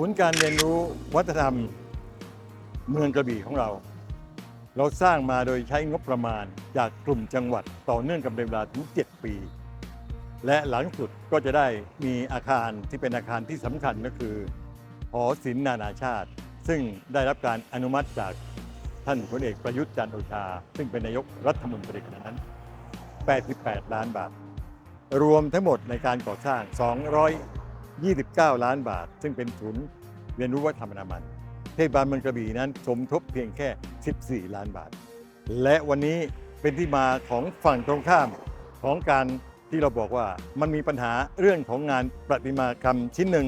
ศูนย์การเรียนรู้วัฒนธรรมเมืองกระบี่ของเรา เราสร้างมาโดยใช้งบประมาณจากกลุ่มจังหวัดต่อเนื่องกันเป็นเวลาถึง 7 ปี และหลังสุดก็จะได้มีอาคารที่เป็นอาคารที่สำคัญก็คือหอศิลป์นานาชาติ ซึ่งได้รับการอนุมัติจากท่านพลเอกประยุทธ์จันทร์โอชา ซึ่งเป็นนายกรัฐมนตรีขณะนั้น 88 ล้านบาท รวมทั้งหมดในการก่อสร้าง 29 ล้านบาท ซึ่งเป็นศูนย์เรียนรู้วัฒนธรรมนามันเทศบาลเมืองกระบี่นั้นสมทบเพียงแค่ 14 ล้านบาท และวันนี้เป็นที่มาของฝั่งตรงข้ามของการที่เราบอกว่ามันมีปัญหาเรื่องของงานประติมากรรมชิ้นหนึ่ง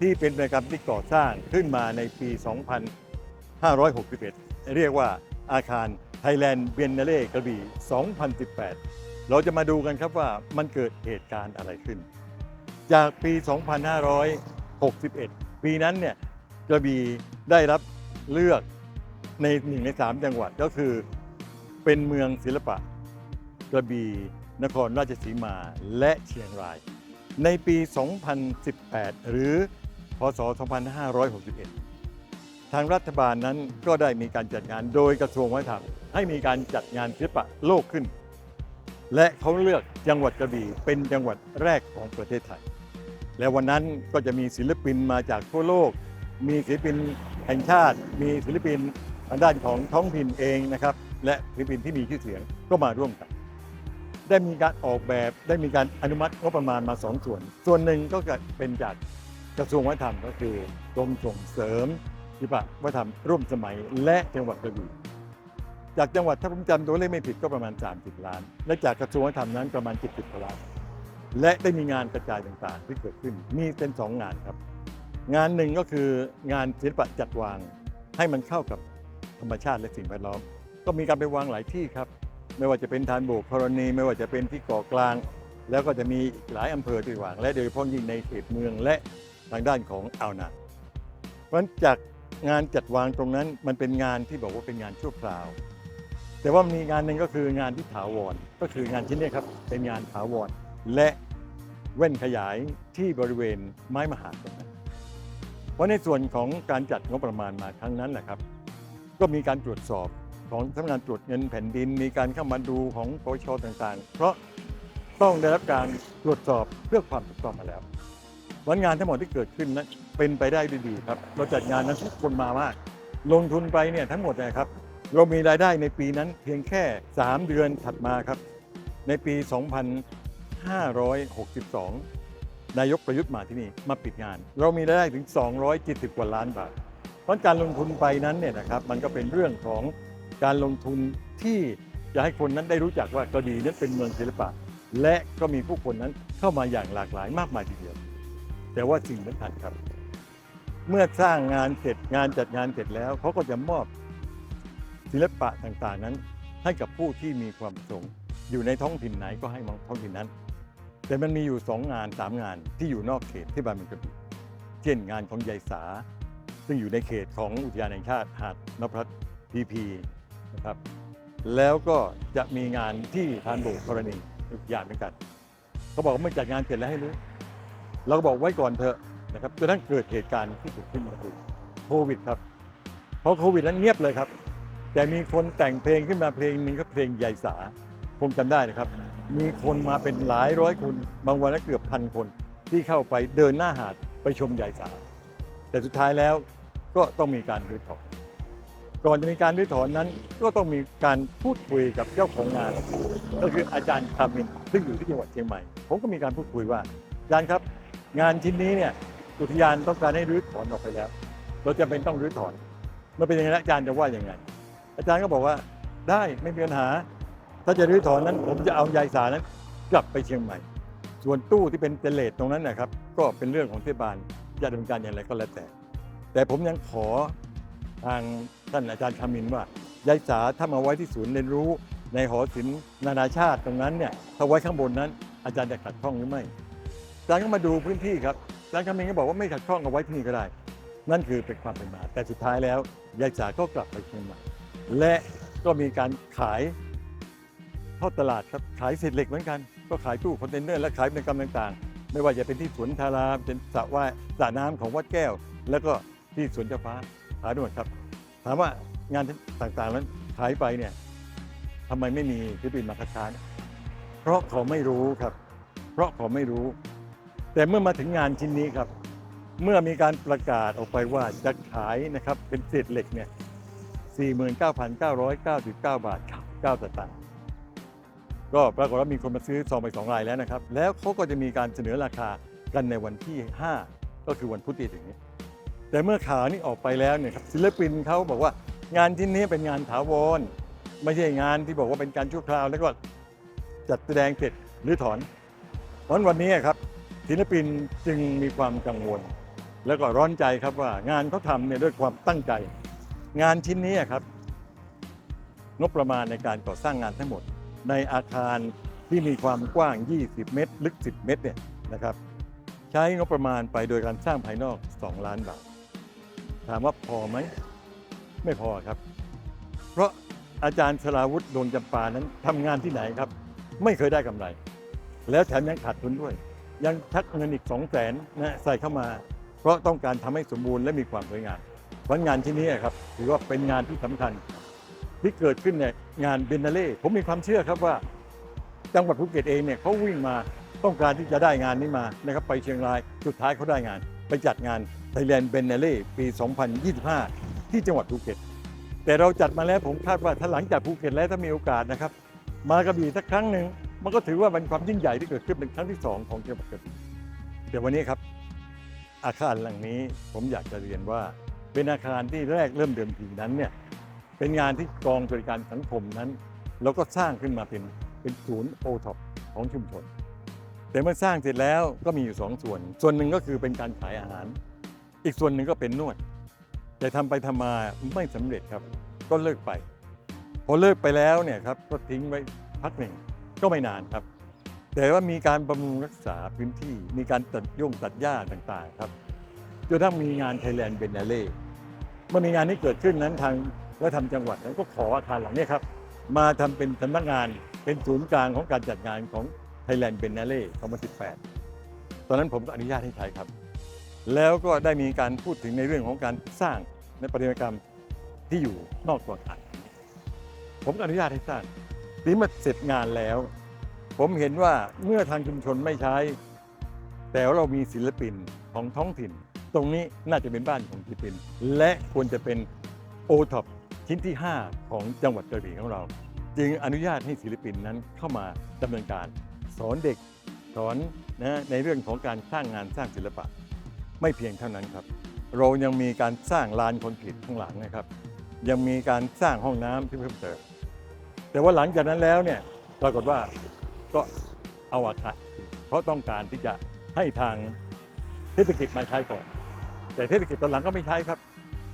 ที่เป็นประติมากรรมที่ก่อสร้างขึ้นมาในปี 2561 เรียกว่าอาคาร Thailand Biennale กระบี่ 2018 เราจะมาดูกันครับว่ามันเกิดเหตุการณ์อะไรขึ้น จากปี 2561 ปีนั้นเนี่ยกระบี่ได้รับเลือกในหนึ่งในสามจังหวัดก็คือเป็นเมืองศิลปะกระบี่นครราชสีมาและเชียงราย ในปี 2018 หรือพศ 2561 ทางรัฐบาลนั้นก็ได้มีการจัดงานโดยกระทรวงวัฒนธรรมให้มีการจัดงานศิลปะโลกขึ้น และเขาเลือกจังหวัดกระบี่เป็นจังหวัดแรกของประเทศไทย และวันนั้นก็จะมีศิลปินมาจากทั่วโลก มีศิลปินแห่งชาติ มีศิลปินทางด้านของท้องถิ่นเองนะครับ และศิลปินที่มีชื่อเสียงก็มาร่วมกัน ได้มีการออกแบบได้มีการอนุมัติงบประมาณมาสองส่วน ส่วนหนึ่งก็เป็นจากกระทรวงวัฒนธรรมก็คือกรมส่งเสริมศิลปะวัฒนธรรมร่วมสมัยและจังหวัดกระบี่จากจังหวัดถ้าผมจำตัวเลขไม่ผิดก็ประมาณ 30 ล้าน และจากกระทรวงวัฒนธรรมนั้นประมาณ 70ล้าน และได้มีงานกระจายต่างๆ ที่เกิดขึ้น มีเป็นสองงานครับ งานหนึ่งก็คืองานศิลปะจัดวาง ให้มันเข้ากับธรรมชาติและสิ่งแวดล้อม ก็มีการไปวางหลายที่ครับ ไม่ว่าจะเป็นทานโบกธรณี ไม่ว่าจะเป็นที่เกาะกลาง แล้วก็จะมีอีกหลายอำเภอที่วาง และโดยเฉพาะยิ่งในเขตเมืองและทางด้านของอ่าวนางเพราะฉะนั้นจากงานจัดวางตรงนั้นมันเป็นงานที่บอกว่าเป็นงานชั่วคราว แต่ว่ามีงานหนึ่งก็คืองานที่ถาวร ก็คืองานชิ้นนี้ครับเป็นงานถาวร และแว่นขยายที่บริเวณไม้มหาตรงนั้นเพราะในส่วนของการจัดงบประมาณมาครั้งนั้นแหละครับ ก็มีการตรวจสอบของสำนักงานตรวจเงินแผ่นดิน มีการเข้ามาดูของปชต่างๆ เพราะต้องได้รับการตรวจสอบเพื่อความถูกต้องมาแล้ววันงานทั้งหมดที่เกิดขึ้นนั้นเป็นไปได้ดีครับ เราจัดงานนั้นทุกคนมามาก ลงทุนไปเนี่ยทั้งหมดนะครับ เรามีรายได้ในปีนั้นเพียงแค่ 3 เดือนถัดมาครับ ในปี 2562 นายกประยุทธ์มาที่นี่มาปิดงาน เรามีรายได้ถึง 270 กว่าล้านบาท เพราะการลงทุนไปนั้นเนี่ยนะครับมันก็เป็นเรื่องของการลงทุนที่จะให้คนนั้นได้รู้จักว่ากระบี่นั้นเป็นเมืองศิลปะ และก็มีผู้คนนั้นเข้ามาอย่างหลากหลายมากมายทีเดียว แต่ว่าสิ่งสำคัญครับ เมื่อสร้างงานเสร็จงานจัดงานเสร็จแล้วเขาก็จะมอบศิลปะต่างๆนั้นให้กับผู้ที่มีความประสงค์อยู่ในท้องถิ่นไหนก็ให้มองท้องถิ่นนั้น แต่มันมีอยู่สองงานสามงานที่อยู่นอกเขตที่บ้านเมืองกระบี่เช่นงานของยายสา ซึ่งอยู่ในเขตของอุทยานแห่งชาติหาดนพรัตน์พีพีนะครับแล้วก็จะมีงานที่ทานโบกกรณีอีกอย่างเหมือนกันเขาบอกว่าเมื่อจัดงานเสร็จแล้วให้รู้เราก็บอกไว้ก่อนเถอะนะครับจนทั้งเกิดเหตุการณ์ที่เกิดขึ้นมาคือโควิดครับเพราะโควิดนั้นเงียบเลยครับ แต่มีคนแต่งเพลงขึ้นมาเพลงหนึ่งก็เพลงใหญ่สาคงจำได้นะครับ มีคนมาเป็นหลายร้อยคน บางวันก็เกือบพันคนที่เข้าไปเดินหน้าหาดไปชมใหญ่สาแต่สุดท้ายแล้วก็ต้องมีการรื้อถอน ก่อนจะมีการรื้อถอนนั้น ก็ต้องมีการพูดคุยกับเจ้าของงาน ก็คืออาจารย์คามินซึ่งอยู่ที่จังหวัดเชียงใหม่ ผมก็มีการพูดคุยว่าอาจารย์ครับงานชิ้นนี้เนี่ยอุทยานต้องการให้รื้อถอนออกไปแล้ว เราจะเป็นต้องรื้อถอน เมื่อเป็นอย่างนั้นอาจารย์จะว่าอยังไง อาจารย์ก็บอกว่าได้ไม่มีปัญหา ถ้าจะรื้อถอนนั้น ผมจะเอายายสานั้นกลับไปเชียงใหม่ ส่วนตู้ที่เป็นเจเลตตรงนั้นนะครับ ก็เป็นเรื่องของเทศบาลจะดำเนินการอย่างไรก็แล้วแต่ แต่ผมยังขอทางท่านอาจารย์คามินว่ายายสาถ้ามาไว้ที่ศูนย์เรียนรู้ในหอศิลป์นานาชาติตรงนั้นเนี่ยถ้าไว้ข้างบนนั้นอาจารย์จะขัดข้องหรือไม่อาจารย์ก็มาดูพื้นที่ครับอาจารย์คำมินก็บอกว่าไม่ขัดข้องเอาไว้ที่นี่ก็ได้ นั่นคือเป็นความเป็นมา แต่สุดท้ายแล้วยายจ๋าก็กลับไปเชียงใหม่และก็มีการขาย ทอดตลาดครับขายเศษเหล็กเหมือนกัน ก็ขายตู้คอนเทนเนอร์และขายเป็นกำต่างๆ ไม่ว่าจะเป็นที่สวนทาราเป็นสระว่ายสระน้ำของวัดแก้ว แล้วก็ที่สวนเจ้าฟ้าขายด้วยครับ ถามว่างานต่างๆนั้นขายไปเนี่ยทำไมไม่มีศิลปินมาคัดค้านเพราะเขาไม่รู้ครับ เพราะเขาไม่รู้ แต่เมื่อมาถึงงานชิ้นนี้ครับ เมื่อมีการประกาศออกไปว่าจะขายนะครับเป็นเศษเหล็กเนี่ย49,999 บาทครับ9สตางค์ ก็ปรากฏว่ามีคนมาซื้อซองไปสองรายแล้วนะครับ แล้วเขาก็จะมีการเสนอราคากันในวันที่ 5 ก็คือวันพุธที่ถึงนี้ แต่เมื่อข่าวนี้ออกไปแล้วเนี่ยครับศิลปินเขาบอกว่างานที่นี้เป็นงานถาวรไม่ใช่งานที่บอกว่าเป็นการชั่วคราวแล้วก็จัดแสดงเสร็จหรือถอนเพราะวันนี้ครับศิลปินจึงมีความกังวล แล้วก็ร้อนใจครับว่างานเขาทำเนี่ยด้วยความตั้งใจ งานชิ้นนี้ครับ งบประมาณในการก่อสร้างงานทั้งหมด ในอาคารที่มีความกว้าง 20 เมตร ลึก 10 เมตรเนี่ยนะครับ ใช้งบประมาณไปโดยการสร้างภายนอก 2 ล้านบาท ถามว่าพอไหม ไม่พอครับ เพราะอาจารย์สราวุธดวงจำปานั้นทำงานที่ไหนครับ ไม่เคยได้กำไร แล้วแถมยังขาดทุนด้วย ยังชักเงินอีก2 0 0แสนนะใส่เข้ามา เพราะต้องการทำให้สมบูรณ์และมีความสวยงามเพราะงานที่นี้ครับถือว่าเป็นงานที่สำคัญ ที่เกิดขึ้นในงานเบนนาเล่ผมมีความเชื่อครับว่า จังหวัดภูเก็ตเองเนี่ยเขาวิ่งมาต้องการที่จะได้งานนี้มานะครับไปเชียงรายสุดท้ายเขาได้งาน ไปจัดงาน Thailand b e n n a l e ปี 2025 ที่จังหวัดภูเก็ต แต่เราจัดมาแล้วผมคาดว่าถ้าหลังจากภูเก็ตแล้วถ้ามีโอกาสนะครับ มากระบี่สักครั้งหนึ่งมันก็ถือว่าเป็นความยิ่งใหญ่ที่เกิดขึ้นเป็นครั้งที่สองของจังหวัดกระบี่เดี๋ยววันนี้ครับ อาคารหลังนี้ผมอยากจะเรียนว่าเป็นอาคารที่แรกเริ่มเดิมทีนั้นเนี่ย เป็นงานที่กองบริการสังคมนั้น เราก็สร้างขึ้นมาเป็นเป็นศูนย์โอท็อปของชุมชน แต่เมื่อสร้างเสร็จแล้วก็มีอยู่สองส่วน ส่วนหนึ่งก็คือเป็นการขายอาหาร อีกส่วนหนึ่งก็เป็นนวด แต่ทำไปทำมาไม่สำเร็จครับ ก็เลิกไป พอเลิกไปแล้วเนี่ยครับก็ทิ้งไว้พักหนึ่งก็ไม่นานครับ แต่ว่ามีการบำรุงรักษาพื้นที่ มีการตัดย่งตัดหญ้าต่างๆครับจนทั้งมีงานไทยแลนด์เบนเนเล่เมื่อมีงานนี้เกิดขึ้นนั้นทาง วัฒนธรรมจังหวัดนั้นก็ขออาคารหลังนี้ครับ มาทำเป็นสำนักงานเป็นศูนย์กลางของการจัดงานของ Thailand b e n n a l e 2018 ตอนนั้นผมก็อนุญาตให้ใช้ครับ แล้วก็ได้มีการพูดถึงในเรื่องของการสร้างในปฏิมากรรมที่อยู่นอกตัวอาคารผมอนุญาตให้สร้างทีมื่อเสร็จงานแล้ว ผมเห็นว่าเมื่อทางชุมชนไม่ใช้ แต่เรามีศิลปินของท้องถิ่น ตรงนี้น่าจะเป็นบ้านของศิลปิน และควรจะเป็นโอท็อป ชิ้นที่ 5 ของจังหวัดกระบี่ของเรา จึงอนุญาตให้ศิลปินนั้นเข้ามาดำเนินการ สอนเด็กสอนนะในเรื่องของการสร้างงานสร้างศิลปะ ไม่เพียงเท่านั้นครับ เรายังมีการสร้างลานคอนกรีตข้างหลังนะครับ ยังมีการสร้างห้องน้ำที่เพิ่มเติมแต่ว่าหลังจากนั้นแล้วเนี่ยปรากฏว่าก็เอาอาคารเพราะต้องการที่จะให้ทางเทศกิจมาใช้ก่อน แต่เทศกิจตอนหลังก็ไม่ใช้ครับ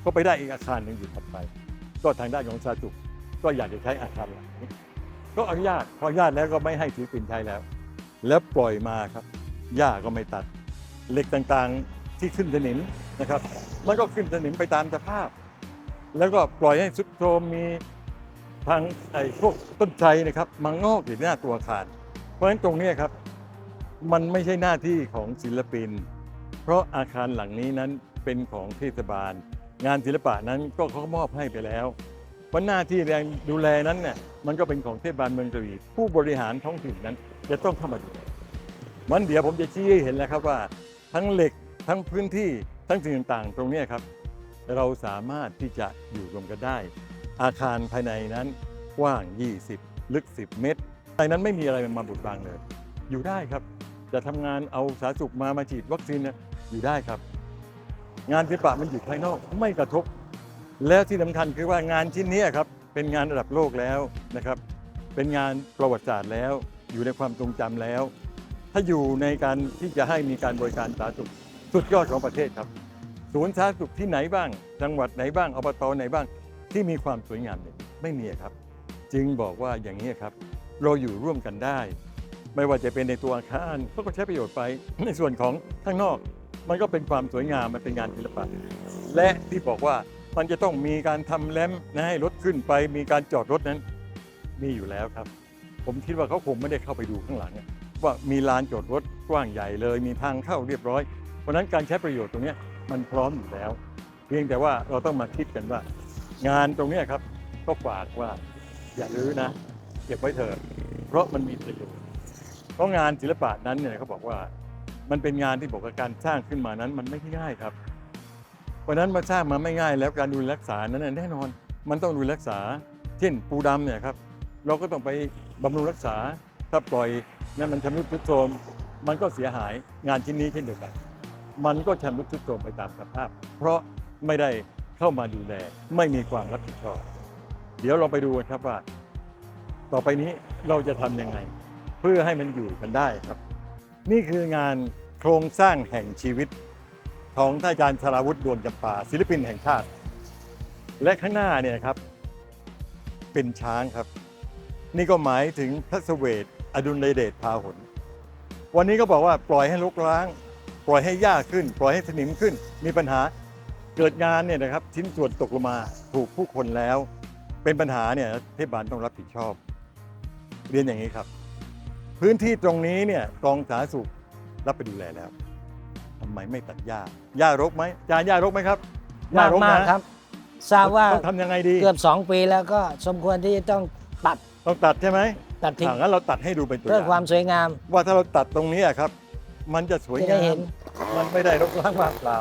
ก็ไปได้อีกอาคารหนึ่งอยู่ถัดไป ก็ทางด้านของซาจุกก็อยากจะใช้อาคารหลังนี้ก็อนุญาตพออนุญาตแล้วก็ไม่ให้ศิลปินใช้แล้ว แล้วปล่อยมาครับหญ้าก็ไม่ตัด เหล็กต่างๆที่ขึ้นสนิมนะครับ มันก็ขึ้นสนิมไปตามสภาพ แล้วก็ปล่อยให้สุดโทรมมีทางไอ้พวกต้นไทรนะครับมังงอกอยู่หน้าตัวอาคาร เพราะฉะนั้นตรงนี้ครับ มันไม่ใช่หน้าที่ของศิลปิน เพราะอาคารหลังนี้นั้นเป็นของเทศบาล งานศิลปะนั้นก็เขามอบให้ไปแล้วเพราะหน้าที่แรงดูแลนั้นเนี่ยมันก็เป็นของเทศบาลเมืองกระบี่ผู้บริหารท้องถิ่นนั้น จะต้องเข้ามาดูมันเดี๋ยวผมจะชี้ให้เห็นแล้วครับว่า ทั้งเหล็กทั้งพื้นที่ทั้งสิ่งต่างๆ ตรงนี้ครับ เราสามารถที่จะอยู่รวมกันได้ อาคารภายในนั้นกว้าง 20 ลึก 10 เมตรภายนั้นไม่มีอะไรมาบุดบังเลย อยู่ได้ครับ จะทำงานเอาสาธารณสุขมามาฉีดวัคซีนนี่ยอยู่ได้ครับ งานศิลปะมันอยู่ภายนอกไม่กระทบ แล้วที่สำคัญคือว่างานชิ้นนี้ครับเป็นงานระดับโลกแล้วนะครับ เป็นงานประวัติศาสตร์แล้ว อยู่ในความทรงจำแล้ว ถ้าอยู่ในการที่จะให้มีการบริการสาธารณสุขสุดยอดของประเทศครับ ศูนย์สาธารณสุขที่ไหนบ้าง จังหวัดไหนบ้างอบตไหนบ้าง ที่มีความสวยงามเนี่ยไม่มีครับ จึงบอกว่าอย่างนี้ครับ เราอยู่ร่วมกันได้ ไม่ว่าจะเป็นในตัวอาคารก็ใช้ประโยชน์ไปในส่วนของข้างนอก มันก็เป็นความสวยงามมันเป็นงานศิลปะ และที่บอกว่ามันจะต้องมีการทำแลมนะให้รถขึ้นไป มีการจอดรถนั้น มีอยู่แล้วครับ ผมคิดว่าเขาคงไม่ได้เข้าไปดูข้างหลังว่ามีลานจอดรถกว้างใหญ่เลย มีทางเข้าเรียบร้อย เพราะฉะนั้นการใช้ประโยชน์ตรงนี้มันพร้อมอยู่แล้ว เพียงแต่ว่าเราต้องมาคิดกันว่า งานตรงนี้ครับ ก็ฝากว่าอย่ารื้อนะเก็บไว้เถอะเพราะมันมีประโยชน์เพราะงานศิลปะนั้นเนี่ยเขาบอกว่า มันเป็นงานที่บอกว่าการสร้างขึ้นมานั้นมันไม่ง่ายครับ เพราะนั้นมาสร้างมาไม่ง่ายแล้วการดูแลรักษานั้นแน่นอน มันต้องดูแลรักษา เช่นปูดำเนี่ยครับเราก็ต้องไปบำรุงรักษาถ้าปล่อยนั่นมันชำรุดทรุดโทรมมันก็เสียหายงานชิ้นนี้เช่นเดียวกัน มันก็ชำรุดทรุดโทรมไปตามสภาพ เพราะไม่ได้เข้ามาดูแลไม่มีความรับผิดชอบ เดี๋ยวเราไปดูกันครับว่า ต่อไปนี้เราจะทำยังไง เพื่อให้มันอยู่กันได้ครับ นี่คืองานโครงสร้างแห่งชีวิต ของท่านอาจารย์สราวุฒิดวงจำปาศิลปินแห่งชาติ และข้างหน้าเนี่ยครับ เป็นช้างครับ นี่ก็หมายถึงพระเสวตอดุลยเดชพาหนวันนี้ก็บอกว่าปล่อยให้รกร้าง ปล่อยให้หญ้าขึ้น ปล่อยให้สนิมขึ้น มีปัญหาเกิดงานเนี่ยนะครับชิ้นส่วนตกลงมาถูกผู้คนแล้ว เป็นปัญหาเนี่ยเทศบาลต้องรับผิดชอบ เรียนอย่างนี้ครับ พื้นที่ตรงนี้เนี่ยกองสาธารณสุขรับไปดูแลแล้วทำไมไม่ตัดหญ้าหญ้ารกไหมจานหญ้ารกไหมครับหญ้มากมากนะ ครับ ทราบว่าต้องทำยังไงดี เกือบ 2 ปีแล้วก็สมควรที่จะต้องตัดต้องตัดใช่ไหมตัดทิ้งอ่างั้นเราตัดให้ดูเป็นตัวอเพื่อย่างความสวยงามว่าถ้าเราตัดตรงนี้อะครับ มันจะสวยจะได้งาเห็มน มันไม่ได้รกร้างว่างเปล่า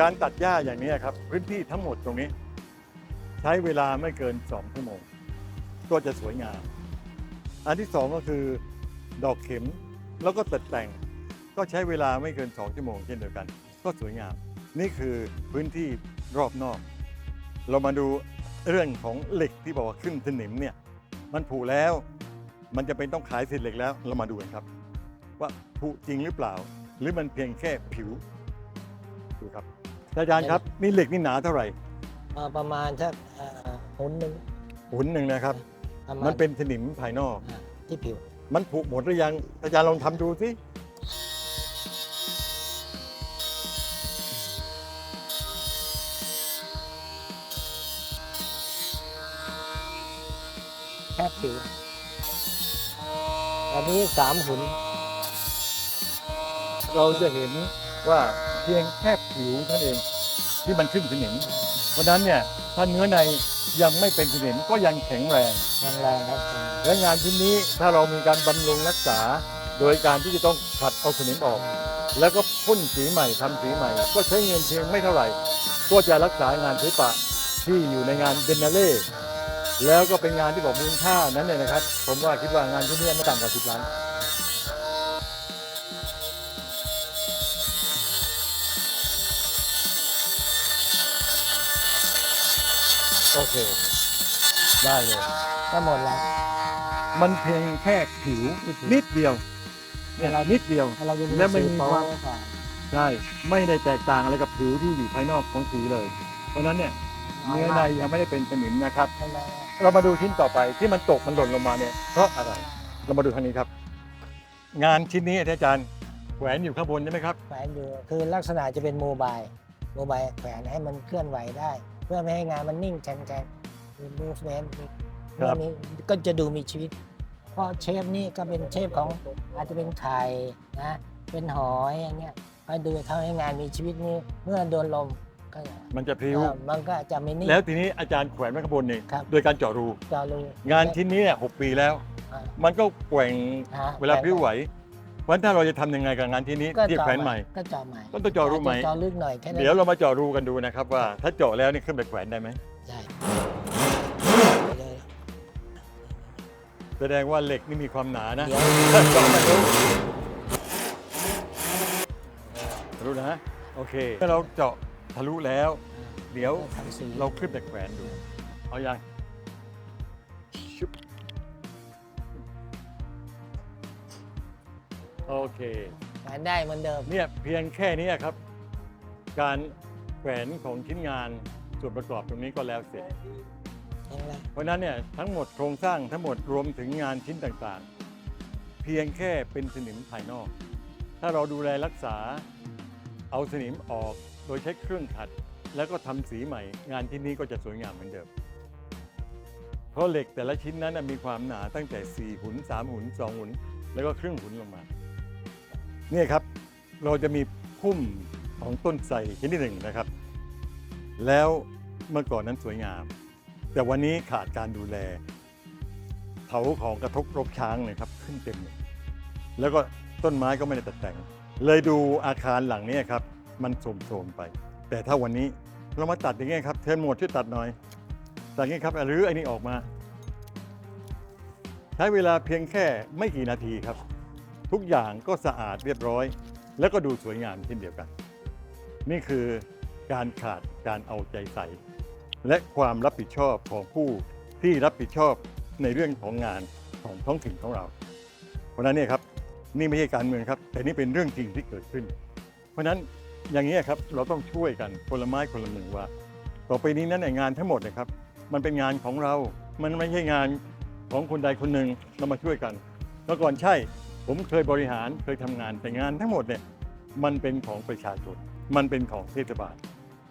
การตัดหญ้าอย่างนี้ครับ พื้นที่ทั้งหมดตรงนี้ ใช้เวลาไม่เกิน 2 ชั่วโมง ก็จะสวยงาม อันที่สองก็คือดอกเข็มแล้วก็ตัดแต่งก็ใช้เวลาไม่เกิน 2 ชั่วโมงเช่นเดียวกัน ก็สวยงาม นี่คือพื้นที่รอบนอก เรามาดูเรื่องของเหล็กที่บอกว่าขึ้นสนิมเนี่ยมันผุแล้ว มันจะเป็นต้องขายเศษเหล็กแล้วเรามาดูกันครับ ว่าผุจริงหรือเปล่า หรือมันเพียงแค่ผิวดูครับอาจารย์ครับนี่เหล็กนี่หนาเท่าไหร่เอ่อประมาณสักเอ่อหุ่นหนึ่งหุนหนึ่งนะครับ ประาณ มันเป็นสนิมภายนอก อ่าที่ผิว มันผุหมดหรือยัง อาจารย์ลองทำดูสิ แค่ผิวอันนี้สามหุ่นเราจะเห็นว่าเพียงแค่ผิวเท่านั้นเองที่มันขึ้นสนิมเพราะฉะนั้นเนี่ยถ้าเนื้อใน ยังไม่เป็นสนิมก็ยังแข็งแรงแรงๆครับและงานชิ้นนี้ถ้าเรามีการบำรุงรักษา โดยการที่จะต้องขัดเอาสนิมออก แล้วก็พ่นสีใหม่ทำสีใหม่ ก็ใช้เงินเพียงไม่เท่าไหร่ ก็จะรักษางานศิลปะที่อยู่ในงานเบนนาเล่แล้วก็เป็นงานที่บอกมูลค่านั้นเลยนะครับ ผมว่าคิดว่างานที่นี้ไม่ต่ำกว่าสิบล้าน โอเค ได้เลยก็หมดแล้วมันเพียงแค่ผิวนิดเดียวเนี่ยนิดเดียว เราจะแล้วไม่มีสีโป๊ความกว่าใช่ไม่ได้แตกต่างอะไรกับผิวที่อยู่ภายนอกของสีเลย เพราะฉะนั้นเนี่ยเนื้อในยังไม่ได้เป็นสนิมนะครับไม่ได้เรามาดูชิ้นต่อไปที่มันตกมันหล่นลงมาเนี่ยเพราะอะไร เรามาดูทางนี้ครับ งานชิ้นนี้อาจารย์แขวนอยู่ข้างบนใช่ไหมครับ แขวนอยู่คือลักษณะจะเป็นโมบายโมบายแขวนให้มันเคลื่อนไหวได้ เพื่อไม่ให้งานมันนิ่งแข็งๆมี movement มีครับมีก็จะดูมีชีวิต เพราะเชฟนี่ก็เป็นเชฟของอาจจะเป็นไข่นะเป็นหอยอย่างเงี้ยให้ดูทำให้งานมีชีวิตนี้เมื่อโดนลมก็มันจะพลิ้ว เอ่อมันก็จะไม่นิ่ง แล้วทีนี้อาจารย์แขวนไว้ข้างบนนี่ครับ โดยการเจาะรู จอรูงานชิ้นนี้เนี่ยหกปีแล้ว อ่ามันก็แกว่งฮะเวลาพลิ้วไหว เพราะฉะนั้นถ้าเราจะทำยังไงกับงานชิ้นนี้ก็ที่เจาะแขวนใหม่ ก็เจาะใหม่ต้องเจาะรูใหม่จเจาะลึกหน่อยแค่นั้นเดี๋ยวเรามาเจาะรูกันดูนะครับว่าถ้าเจาะแล้วนี่ขึ้นไปแขวนได้ไหมใช่แสดงว่าเหล็กนี่มีความหนานะเดี๋ยวถ้าเจาะไม่รู้รู้นะโอเคถ้าเราเจาะทะลุแล้ว เดี๋ยว ทำสี เราขึ้นไปแขวนดู เอายัง โอเคแขวนได้เหมือนเดิม เนี่ยเพียงแค่นี้ครับ การแขวนของชิ้นงานส่วนประกอบตรงนี้ก็แล้วเสร็จ เห็นไหมเพราะฉะนั้นเนี่ยทั้งหมดโครงสร้างทั้งหมดรวมถึงงานชิ้นต่างๆ เพียงแค่เป็นสนิมภายนอก ถ้าเราดูแลรักษาเอาสนิมออกโดยใช้เครื่องขัด แล้วก็ทำสีใหม่ งานชิ้นนี้ก็จะสวยงามเหมือนเดิม เพราะเหล็กแต่ละชิ้นนั้นนะมีความหนาตั้งแต่ 4 หุน 3 หุน 2 หุน แล้วก็ครึ่งหุนลงมาเนี่ยครับเราจะมีพุ่มของต้นไทรชนิดหนึ่งนะครับ แล้วเมื่อก่อนนั้นสวยงาม แต่วันนี้ขาดการดูแลเถาของกระทบรกช้างเลยครับขึ้นเต็มแล้วก็ต้นไม้ก็ไม่ได้ตัดแต่ง เลยดูอาคารหลังนี้ครับ มันโทรมๆไป แต่ถ้าวันนี้เรามาตัดอย่างเงี้ยครับเทนโหมดช่วยตัดหน่อยตัดอย่างเงี้ยครับหรือไอ้นี่ออกมา ใช้เวลาเพียงแค่ไม่กี่นาทีครับ ทุกอย่างก็สะอาดเรียบร้อย แล้วก็ดูสวยงามเช่นเดียวกัน นี่คือการขาดการเอาใจใส่ และความรับผิดชอบของผู้ที่รับผิดชอบในเรื่องของงานของท้องถิ่นของเรา เพราะนั้นเนี่ยครับนี่ไม่ใช่การเมืองครับ แต่นี่เป็นเรื่องจริงที่เกิดขึ้น เพราะฉะนั้นอย่างนี้ครับเราต้องช่วยกันคนละไม้คนละมือว่า ต่อไปนี้นั้นงานทั้งหมดนะครับ มันเป็นงานของเรา มันไม่ใช่งานของคนใดคนหนึ่งเรามาช่วยกันเมื่อก่อนใช่ ผมเคยบริหารเคยทำงานแต่งานทั้งหมดเนี่ยมันเป็นของประชาชนมันเป็นของเทศบาล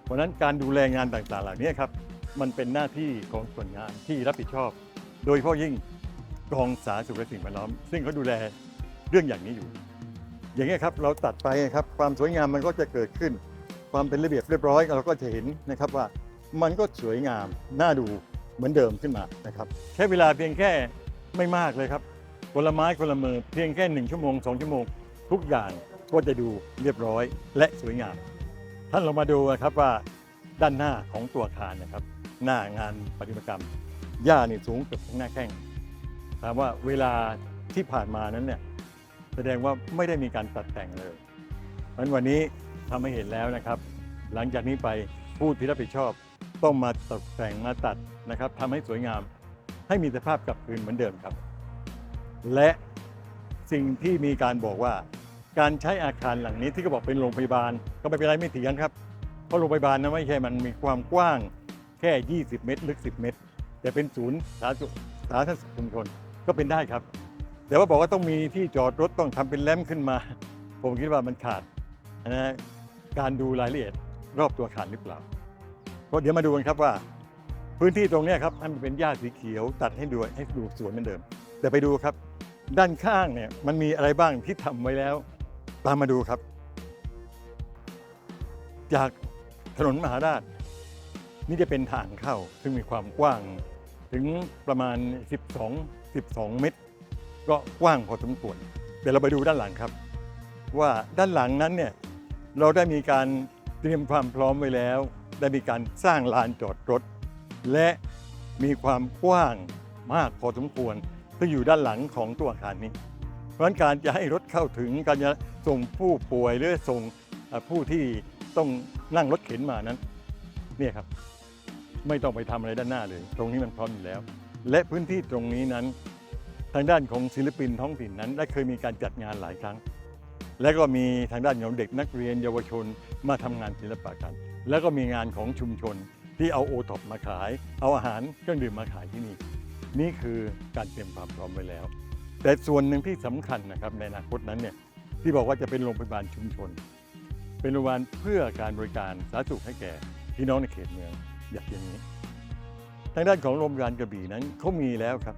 เพราะนั้นการดูแลงานต่างๆเหล่านี้ครับมันเป็นหน้าที่ของส่วนงานที่รับผิดชอบ โดยเฉพาะยิ่งกองสาธารณสุขและสิ่งแวดล้อม ซึ่งเขาดูแลเรื่องอย่างนี้อยู่ อย่างนี้ครับเราตัดไปครับความสวยงามมันก็จะเกิดขึ้น ความเป็นระเบียบเรียบร้อยเราก็จะเห็นนะครับว่ามันก็สวยงามน่าดูเหมือนเดิมขึ้นมานะครับใช้เวลาเพียงแค่ไม่มากเลยครับ คนละไม้คนละมือเพียงแค่หนึ่งชั่วโมงสองชั่วโมง ทุกอย่างก็จะดูเรียบร้อยและสวยงาม ท่านเรามาดูนะครับว่าด้านหน้าของตัวอาคารนะครับ หน้างานปฏิมากรรมหญ้านี่สูงเกือบถึงหน้าแข้งถามว่าเวลาที่ผ่านมานั้นเนี่ยแสดงว่าไม่ได้มีการตัดแต่งเลยเพราะวันนี้ทำให้เห็นแล้วนะครับ หลังจากนี้ไปผู้ที่รับผิดชอบต้องมาตกแต่งมาตัดนะครับทำให้สวยงาม ให้มีสภาพกลับคืนเหมือนเดิมครับ และสิ่งที่มีการบอกว่า การใช้อาคารหลังนี้ที่เขาบอกเป็นโรงพยาบาล ก็ไม่เป็นไรไม่เถียงครับ เพราะโรงพยาบาลนั้นไม่ใช่มันมีความกว้างแค่ 20 เมตร ลึก 10 เมตร แต่เป็นศูนย์สาธารณสุขสาธารณสุขชุมชนก็เป็นได้ครับ แต่ว่าบอกว่าต้องมีที่จอดรถต้องทำเป็นแลมขึ้นมา ผมคิดว่ามันขาดนะการดูรายละเอียดรอบตัวอาคารหรือเปล่าเพราะเดี๋ยวมาดูกันครับว่า พื้นที่ตรงนี้ครับให้มันเป็นหญ้าสีเขียว ตัดให้ดูให้ดูสวยเหมือนเดิม แต่ไปดูครับ ด้านข้างเนี่ยมันมีอะไรบ้างที่ทำไว้แล้ว ตามมาดูครับ จากถนนมหาราช นี่จะเป็นทางเข้า ซึ่งมีความกว้างถึงประมาณ 12 12 เมตร ก็กว้างพอสมควรเดี๋ยวเราไปดูด้านหลังครับ ว่าด้านหลังนั้นเนี่ยเราได้มีการเตรียมความพร้อมไว้แล้ว ได้มีการสร้างลานจอดรถ และมีความกว้างมากพอสมควร ซึ่งอยู่ด้านหลังของตัวอาคารนี้ เพราะฉะนั้นการจะให้รถเข้าถึงการจะส่งผู้ป่วยหรือส่งผู้ที่ต้องนั่งรถเข็นมานั้นเนี่ยครับไม่ต้องไปทำอะไรด้านหน้าเลย ตรงนี้มันพร้อมอยู่แล้ว และพื้นที่ตรงนี้นั้น ทางด้านของศิลปินท้องถิ่นนั้น ได้เคยมีการจัดงานหลายครั้ง และก็มีทางด้านของเด็กนักเรียนเยาวชนมาทำงานศิลปะกัน แล้วก็มีงานของชุมชนที่เอาโอท็อปมาขาย เอาอาหารเครื่องดื่มมาขายที่นี่ นี่คือการเตรียมความพร้อมไว้แล้ว แต่ส่วนหนึ่งที่สำคัญนะครับในอนาคตนั้นเนี่ยที่บอกว่าจะเป็นโรงพยาบาลชุมชน เป็นโรงพยาบาลเพื่อการบริการสาธารณสุขให้แก่พี่น้องในเขตเมืองอย่างอย่างนี้ ทางด้านของโรงพยาบาลกระบี่นั้นเขามีแล้วครับ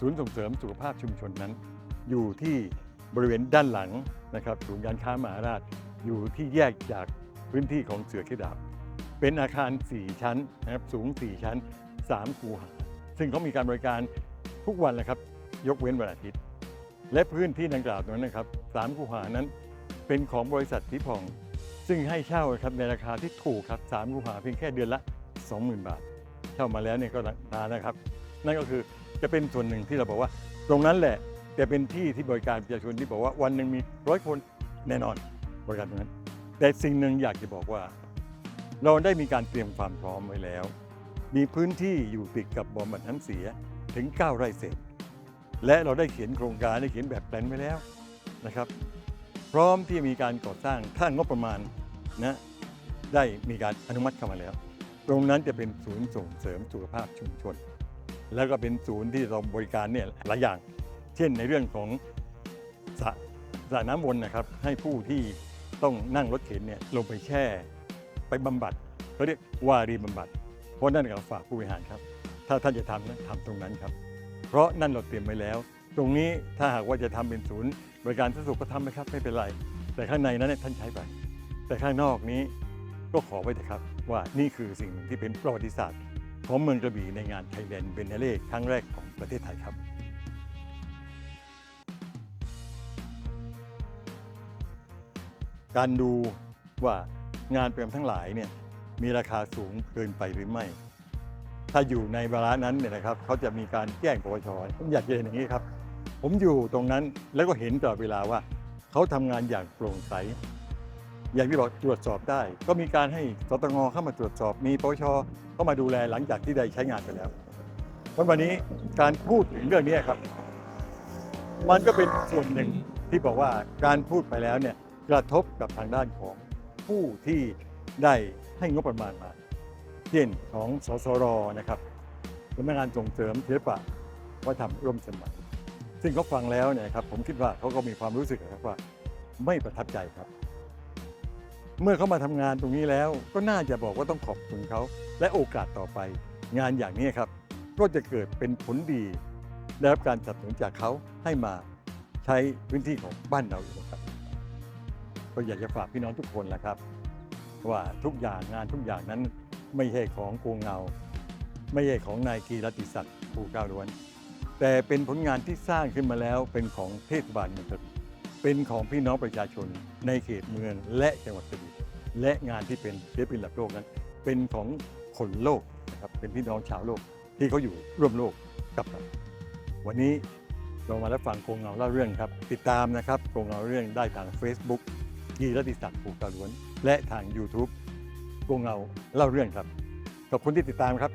ศูนย์ส่งเสริมสุขภาพชุมชนนั้น อยู่ที่บริเวณด้านหลังนะครับศูนย์การค้ามหาราชอยู่ที่แยกจากพื้นที่ของเสือขีดาบเป็นอาคาร 4 ชั้นนะครับสูง 4 ชั้น 3 คูหา ซึ่งเขามีการบริการทุกวันเลยครับ ยกเว้นวันอาทิตย์ และพื้นที่ดังกล่าวตรงนั้นนะครับ3คูหานั้นเป็นของบริษัททิพอง ซึ่งให้เช่าครับในราคาที่ถูกครับ3คูหาเพียงแค่เดือนละ 20,000 บาท เช่ามาแล้วเนี่ยก็นานนะครับ นั่นก็คือจะเป็นส่วนหนึ่งที่เราบอกว่า ตรงนั้นแหละจะเป็นที่ที่บริการประชาชนที่บอกว่าวันหนึ่งมีร้อยคนแน่นอนบริการตรงนั้น แต่สิ่งหนึ่งอยากจะบอกว่า เราได้มีการเตรียมความพร้อมไว้แล้ว มีพื้นที่อยู่ติดกับบ่อมบัดน้ำเสียถึง 9 ไร่เศษ และเราได้เขียนโครงการได้เขียนแบบแปลนไว้แล้วนะครับ พร้อมที่มีการก่อสร้างถ้างบประมาณนะได้มีการอนุมัติเข้ามาแล้ว ตรงนั้นจะเป็นศูนย์ส่งเสริมสุขภาพชุมชน แล้วก็เป็นศูนย์ที่เราบริการเนี่ยหลายอย่าง เช่นในเรื่องของสระสระน้ำวนนะครับ ให้ผู้ที่ต้องนั่งรถเข็นเนี่ยลงไปแช่ ไปบำบัดเขาเรียกวารีบำบัด ราะนั่นก็ฝากผู้บริหารครับ ถ้าท่านจะทำนะทำตรงนั้นครับ เพราะนั่นเราเตรียมไว้แล้ว ตรงนี้ถ้าหากว่าจะทำเป็นศูนย์ บริการสาธารณสุขก็ทำไปครับไม่เป็นไร แต่ข้างในนั้นเนี่ยท่านใช้ไป แต่ข้างนอกนี้ก็ขอไว้เถอะครับ ว่านี่คือสิ่งหนึ่งที่เป็นประวัติศาสตร์ ของเมืองกระบี่ในงานไทยแลนด์เบนเนเล่ครั้งแรกของประเทศไทยครับการดูว่างานเประจำทั้งหลายเนี่ย มีราคาสูงเกินไปหรือไม่ ถ้าอยู่ในเวลานั้นเนี่ยนะครับเขาจะมีการแจ้งปปชผมอยากจะเห็นอย่างนี้ครับ ผมอยู่ตรงนั้นแล้วก็เห็นตลอดเวลาว่าเขาทำงานอย่างโปร่งใสอย่างที่บอกตรวจสอบได้ ก็มีการให้สตงเข้ามาตรวจสอบ มีปปชเข้ามาดูแลหลังจากที่ได้ใช้งานไปแล้วเพราะวันนี้การพูดถึงเรื่องนี้ครับ มันก็เป็นส่วนหนึ่งที่บอกว่าการพูดไปแล้วเนี่ยกระทบกับทางด้านของผู้ที่ได้ ให้งบประมาณมาเช่นของสสรนะครับสำนักงานส่งเสริมศิลปะวัฒนธรรมร่วมสมัย ซึ่งเขาฟังแล้วเนี่ยครับผมคิดว่าเขาก็มีความรู้สึกนะครับว่าไม่ประทับใจครับ เมื่อเขามาทำงานตรงนี้แล้วก็น่าจะบอกว่าต้องขอบคุณเขาและโอกาสต่อไป งานอย่างนี้ครับ ก็จะเกิดเป็นผลดีได้รับการสนับสนุนจากเขาให้มาใช้พื้นที่ของบ้านเราอีกครับก็อยากจะฝากพี่น้องทุกคนแหละครับ ว่าทุกอย่างงานทุกอย่างนั้นไม่ใช่ของโกงเงา ไม่ใช่ของนายกีรติศักดิ์ภูก้าวล้วน แต่เป็นผลงานที่สร้างขึ้นมาแล้วเป็นของเทศบาลเมืองกระบี่เป็นของพี่น้องประชาชนในเขตเมืองและจังหวัดกระบี่และงานที่เป็นศิลปินระดับโลกนั้น เป็นของคนโลกนะครับเป็นพี่น้องชาวโลกที่เขาอยู่ร่วมโลกกับเราวันนี้เรามารับฟังโกงเงาเล่าเรื่องครับ ติดตามนะครับโกงเงาเรื่องได้ทาง Facebook กีรติศักดิ์ภูก้าล้วน และทาง YouTube กงเงาเล่าเรื่องครับ ขอบคุณที่ติดตามครับ